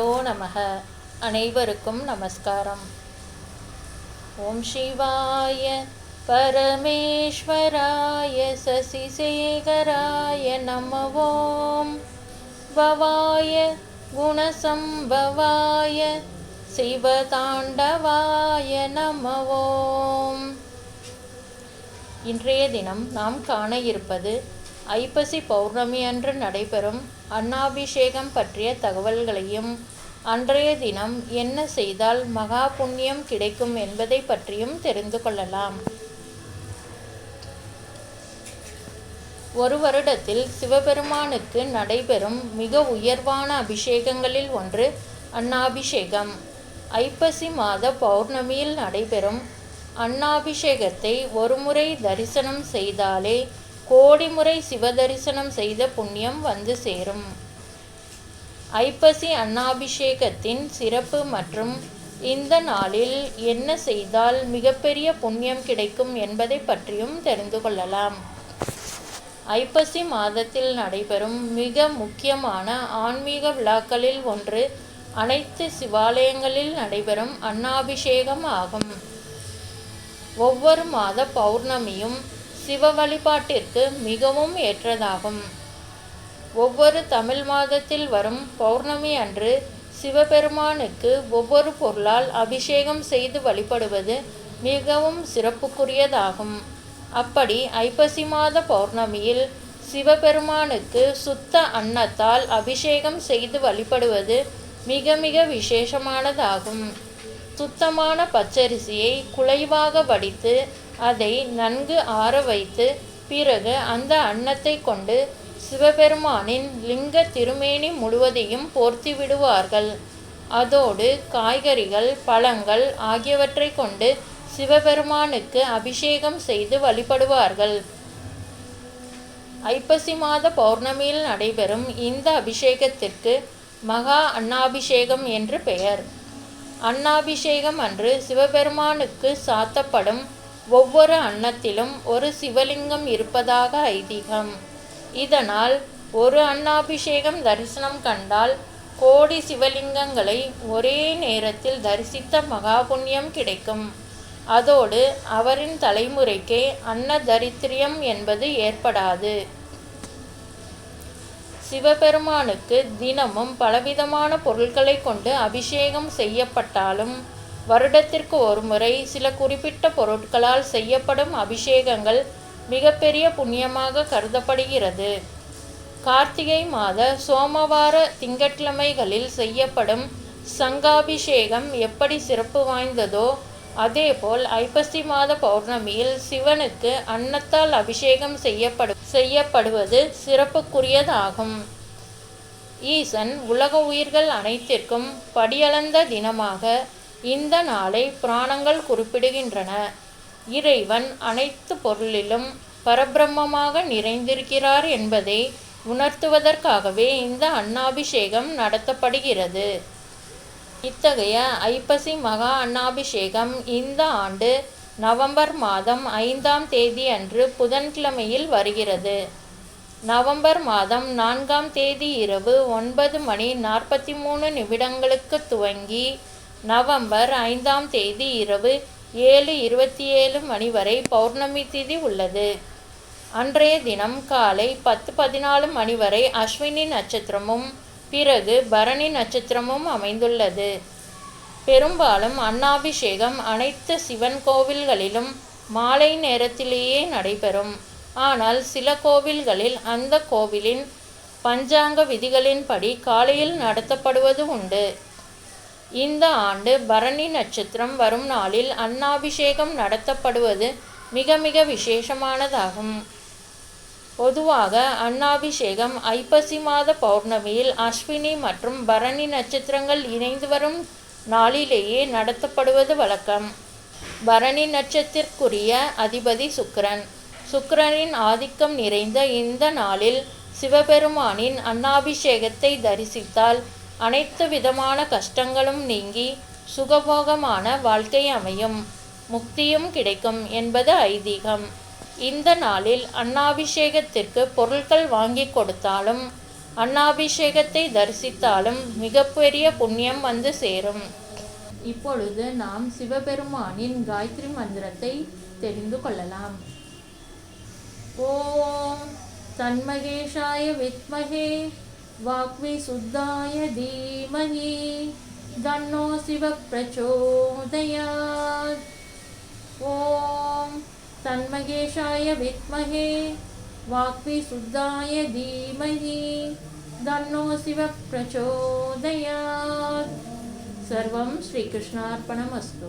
குருப்பியோ நமக. அனைவருக்கும் நமஸ்காரம். ஓம் சிவாய பரமேஸ்வராய சசிசேகராய நம ஓம் பவாய குணசம்பவாய சிவதாண்டவாய நம ஓம் இன்றைய தினம் நாம் காண இருப்பது ஐப்பசி பௌர்ணமி அன்று நடைபெறும் அன்னாபிஷேகம் பற்றிய தகவல்களையும் அன்றைய தினம் என்ன செய்தால் மகா புண்ணியம் கிடைக்கும் என்பதை பற்றியும் தெரிந்து கொள்ளலாம். ஒரு வருடத்தில் சிவபெருமானுக்கு நடைபெறும் மிக உயர்வான அபிஷேகங்களில் ஒன்று அன்னாபிஷேகம். ஐப்பசி மாத பௌர்ணமியில் நடைபெறும் அன்னாபிஷேகத்தை ஒருமுறை தரிசனம் செய்தாலே கோடி முறை சிவதரிசனம் செய்த புண்ணியம் வந்து சேரும். ஐப்பசி அன்னாபிஷேகத்தின் சிறப்பு மற்றும் இந்த நாளில் என்ன செய்தால் மிகப்பெரிய புண்ணியம் கிடைக்கும் என்பதை பற்றியும் தெரிந்து கொள்ளலாம். ஐப்பசி மாதத்தில் நடைபெறும் மிக முக்கியமான ஆன்மீக விழாக்களில் ஒன்று அனைத்து சிவாலயங்களில் நடைபெறும் அன்னாபிஷேகம் ஆகும். ஒவ்வொரு மாத பௌர்ணமியும் சிவ வழிபாட்டிற்கு மிகவும் ஏற்றதாகும். ஒவ்வொரு தமிழ் மாதத்தில் வரும் பௌர்ணமி அன்று சிவபெருமானுக்கு ஒவ்வொரு பொருளால் அபிஷேகம் செய்து வழிபடுவது மிகவும் சிறப்புக்குரியதாகும். அப்படி ஐப்பசி மாத பௌர்ணமியில் சிவபெருமானுக்கு சுத்த அன்னத்தால் அபிஷேகம் செய்து வழிபடுவது மிக மிக விசேஷமானதாகும். சுத்தமான பச்சரிசியை குலைவாக வடித்து அதை நன்கு ஆற வைத்து பிறகு அந்த அன்னத்தை கொண்டு சிவபெருமானின் லிங்க திருமேனி முழுவதையும் போர்த்தி விடுவார்கள். அதோடு காய்கறிகள் பழங்கள் ஆகியவற்றை கொண்டு சிவபெருமானுக்கு அபிஷேகம் செய்து வழிபடுவார்கள். ஐப்பசி மாத பௌர்ணமியில் நடைபெறும் இந்த அபிஷேகத்திற்கு மகா அன்னாபிஷேகம் என்று பெயர். அன்னாபிஷேகம் அன்று சிவபெருமானுக்கு சாத்தப்படும் ஒவ்வொரு அன்னத்திலும் ஒரு சிவலிங்கம் இருப்பதாக ஐதீகம். இதனால் ஒரு அன்னாபிஷேகம் தரிசனம் கண்டால் கோடி சிவலிங்கங்களை ஒரே நேரத்தில் தரிசித்த மகாபுண்ணியம் கிடைக்கும். அதோடு அவரின் தலைமுறைக்கே அன்ன தரித்திரியம் என்பது ஏற்படாது. சிவபெருமானுக்கு தினமும் பலவிதமான பொருட்களை கொண்டு அபிஷேகம் செய்யப்பட்டாலும் வருடத்திற்கு ஒருமுறை சில குறிப்பிட்ட பொருட்களால் செய்யப்படும் அபிஷேகங்கள் மிகப்பெரிய புண்ணியமாக கருதப்படுகிறது. கார்த்திகை மாத சோமவார திங்கட்கிழமைகளில் செய்யப்படும் சங்காபிஷேகம் எப்படி சிறப்பு வாய்ந்ததோ அதேபோல் ஐப்பசி மாத பௌர்ணமியில் சிவனுக்கு அன்னத்தால் அபிஷேகம் செய்யப்படு செய்யப்படுவது சிறப்புக்குரியதாகும். ஈசன் உலக உயிர்கள் அனைத்திற்கும் படியளந்த தினமாக இந்த நாளை புராணங்கள் குறிப்பிடுகின்றன. இறைவன் அனைத்து பொருளிலும் பரபிரம்மமாக நிறைந்திருக்கிறார் என்பதை உணர்த்துவதற்காகவே இந்த அன்னாபிஷேகம் நடத்தப்படுகிறது. இத்தகைய ஐப்பசி மகா அன்னாபிஷேகம் இந்த ஆண்டு நவம்பர் மாதம் ஐந்தாம் தேதி அன்று புதன்கிழமையில் வருகிறது. நவம்பர் மாதம் நான்காம் தேதி இரவு ஒன்பது மணி நாற்பத்தி மூணு நிமிடங்களுக்கு துவங்கி நவம்பர் ஐந்தாம் தேதி இரவு ஏழு இருபத்தி ஏழு மணி வரை பௌர்ணமி திதி உள்ளது. அன்றைய தினம் காலை பத்து பதினாலு மணி வரை அஸ்வினி நட்சத்திரமும் பிறகு பரணி நட்சத்திரமும் அமைந்துள்ளது. பெரும்பாலும் அன்னாபிஷேகம் அனைத்து சிவன் கோவில்களிலும் மாலை நேரத்திலேயே நடைபெறும். ஆனால் சில கோவில்களில் அந்த கோவிலின் பஞ்சாங்க விதிகளின்படி காலையில் நடத்தப்படுவது உண்டு. இந்த ஆண்டு பரணி நட்சத்திரம் வரும் நாளில் அன்னாபிஷேகம் நடத்தப்படுவது மிக மிக விசேஷமானதாகும். பொதுவாக அன்னாபிஷேகம் ஐப்பசி மாத பௌர்ணமியில் அஸ்வினி மற்றும் பரணி நட்சத்திரங்கள் இணைந்து வரும் நாளிலேயே நடத்தப்படுவது வழக்கம். பரணி நட்சத்திற்குரிய அதிபதி சுக்கிரன். சுக்கிரனின் ஆதிக்கம் நிறைந்த இந்த நாளில் சிவபெருமானின் அன்னாபிஷேகத்தை தரிசித்தால் அனைத்து விதமான கஷ்டங்களும் நீங்கி சுகபோகமான வாழ்க்கை அமையும். முக்தியும் கிடைக்கும் என்பது ஐதீகம். இந்த நாளில் அன்னாபிஷேகத்திற்கு பொருட்கள் வாங்கி கொடுத்தாலும் அன்னாபிஷேகத்தை தரிசித்தாலும் மிகப்பெரிய புண்ணியம் வந்து சேரும். இப்பொழுது நாம் சிவபெருமானின் காயத்ரி மந்திரத்தை தெரிந்து கொள்ளலாம். ஓம் தன்மகேஷாய வித்மகே वाक्विशुद्धाय धीमहि दन्नो शिव प्रचोदयात् ॐ तन्मगेशाय विद्महे वाक्विशुद्धाय धीमहि दन्नो शिव प्रचोदयात् सर्वं श्रीकृष्णार्पणमस्तु।